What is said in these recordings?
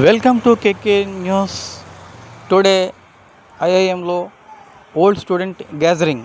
Welcome to KK news. Today ఐఐఎంలో old student gathering.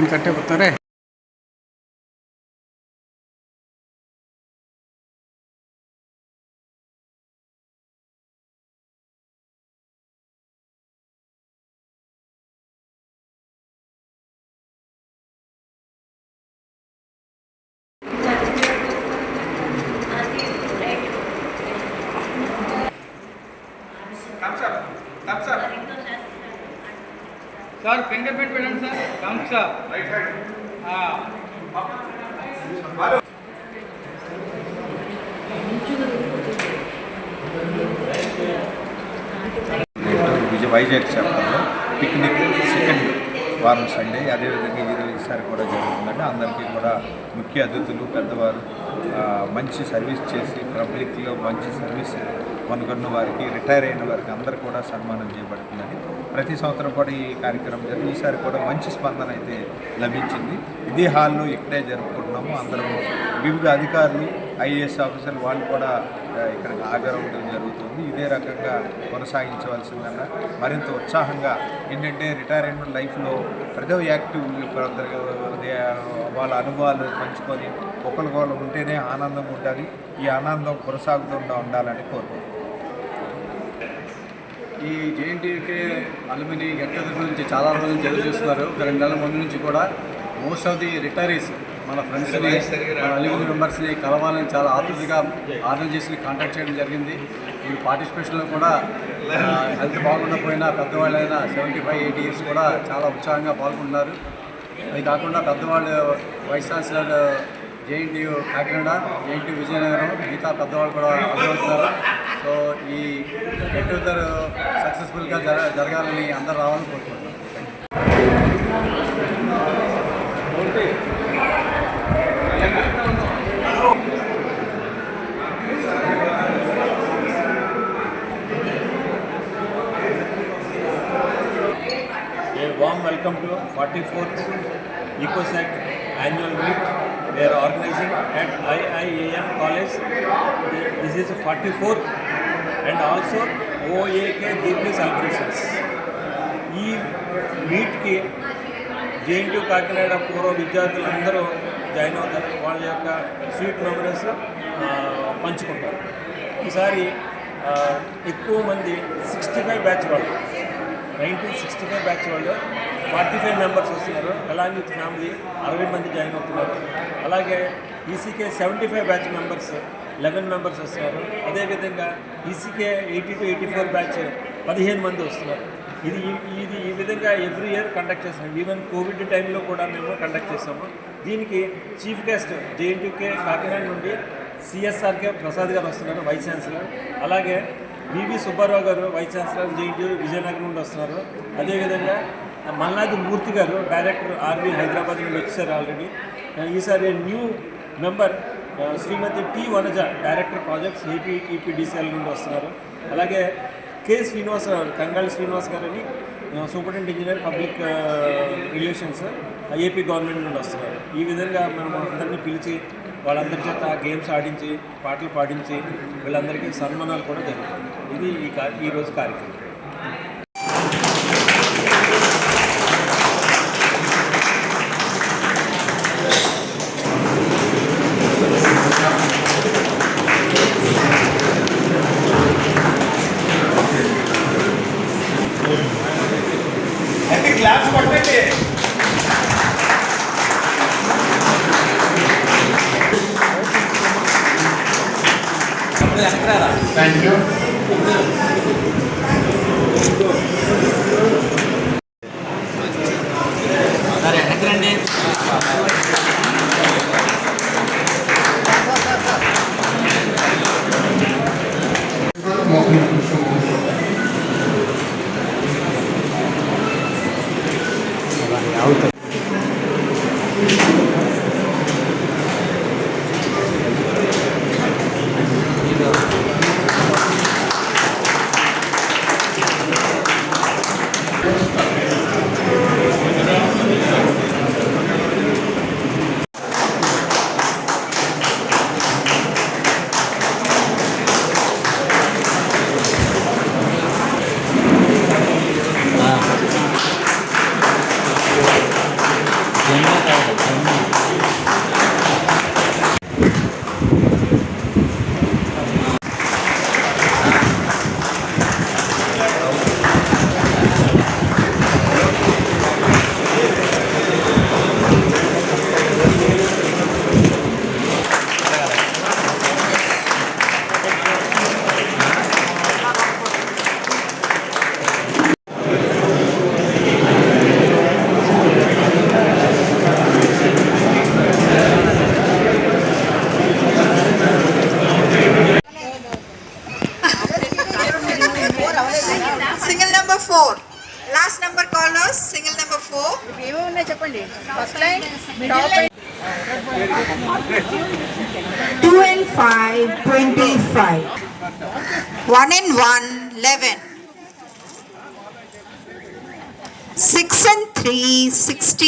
ಒಂದು ಕಟ್ಟೆ ಬರ್ತಾರೆ సార్ ఫింగర్ ప్రింట్ పెట్టండి సార్. థమ్స్ సార్ వైజాగ్ చాప్టర్లో పిక్నిక్ సెకండ్ వారం సండే. అదేవిధంగా ఈరోజు ఈసారి కూడా జరుగుతుందండి. అందరికీ కూడా ముఖ్య అతిథులు పెద్దవారు మంచి సర్వీస్ చేసి పబ్లిక్లో మంచి సర్వీస్ కొనుగొన్న వారికి రిటైర్ అయిన వారికి అందరు కూడా సన్మానం చేయబడుతుందని ప్రతి సంవత్సరం కూడా ఈ కార్యక్రమం జరిగింది. ఈసారి కూడా మంచి స్పందన అయితే లభించింది. ఇదే హాల్లో ఇక్కడే జరుపుకుంటున్నాము. అందరం వివిధ అధికారులు ఐఏఎస్ ఆఫీసర్లు వాళ్ళు కూడా ఇక్కడికి ఇక్కడ హాజరవడం జరుగుతుంది. ఇదే రకంగా కొనసాగించవలసిందన్న మరింత ఉత్సాహంగా ఏంటంటే రిటైర్మెంట్ లైఫ్లో ప్రజ యాక్టివ్ వాళ్ళ అనుభవాలు పంచుకొని ఒకరికొకరు ఉంటేనే ఆనందం ఉండాలి. ఈ ఆనందం కొనసాగుతుండా ఉండాలని కోరుకుంటున్నాను ఈ జేఎన్టీకే అలుమిని గెట్ టుగెదర్ గురించి చాలా రోజుల నుంచి ఎదురు చూస్తున్నారు. ఒక రెండు నెలల ముందు నుంచి కూడా మోస్ట్ ఆఫ్ ది రిటైరీస్ మన ఫ్రెండ్స్ని మన అలుమిని మెంబర్స్ని కలవాలని చాలా ఆతృతగా ఆర్గనైజేషన్ని కాంటాక్ట్ చేయడం జరిగింది. ఈ పార్టిసిపేషన్లో కూడా హెల్త్ బాగుండకపోయినా పెద్దవాళ్ళైనా సెవెంటీ ఫైవ్ ఎయిటీ ఇయర్స్ కూడా చాలా ఉత్సాహంగా పాల్గొంటున్నారు అది కాకుండా పెద్దవాళ్ళు vice chancellor JNTU Kakinada JNT Vizianagaram మిగతా పెద్దవాళ్ళు కూడా అర్థమవుతున్నారు సో ఈ గెట్ సక్సెస్ఫుల్గా జరగ జరగాలని అందరు రావాలని కోరుకుంటున్నాను warm welcome to forty fourth ఈకోసెక్ annual meet we are organizing at IIAM college this is forty fourth and also OAK Jubilee celebrations. ఈ మీట్కి జేఎన్టీయూ కాకినాడ పూర్వ విద్యార్థులందరూ జాయిన్ అవుతారు. వాళ్ళ యొక్క స్వీట్ మెమరీస్ పంచుకుంటారు. ఈసారి ఎక్కువ మంది సిక్స్టీ ఫైవ్ బ్యాచ్ వాళ్ళు నైన్టీన్ సిక్స్టీ ఫైవ్ బ్యాచ్ వాళ్ళు ఫార్టీ ఫైవ్ మెంబర్స్ వస్తున్నారు. అలాగే విత్ ఫ్యామిలీ అరవై మంది జాయిన్ అవుతున్నారు. అలాగే ECK seventy five batch members eleven members వస్తున్నారు అదేవిధంగా ECK eighty two eighty four batch పదిహేను మంది వస్తున్నారు. ఇది ఇది ఈ విధంగా ఎవ్రీ ఇయర్ కండక్ట్ చేస్తాం ఈవెన్ కోవిడ్ టైంలో కూడా మేము కండక్ట్ చేస్తాము. దీనికి చీఫ్ గెస్ట్ జేఎన్టీకే కాకినాడ నుండి సిఎస్ఆర్కే ప్రసాద్ గారు వస్తున్నారు వైస్ ఛాన్సలర్ అలాగే VV Subbarao garu vice chancellor JNT Vizianagaram నుండి వస్తున్నారు. అదేవిధంగా మల్నాది మూర్తి గారు డైరెక్టర్ ఆర్బీ హైదరాబాద్ నుండి వచ్చేసారు ఆల్రెడీ ఈసారి new member Shrimati T Vanaja director projects AP EPDCL నుండి వస్తున్నారు. అలాగే కె శ్రీనివాస్ గారు కంగాళి శ్రీనివాస్ గారని superintendent engineer public relations AP government నుండి వస్తున్నారు. ఈ విధంగా మనం అందరినీ పిలిచి వాళ్ళందరి చేత గేమ్స్ ఆడించి పాటలు పాడించి వీళ్ళందరికీ సన్మానాలు కూడా జరుగుతుంది ఇది ఈ కా ఈరోజు కార్యక్రమం. single number four last number callers single number four ఏమేమి ఉన్నాయి చెప్పండి first line two and five twenty five one and one eleven six and three sixty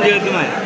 46万円。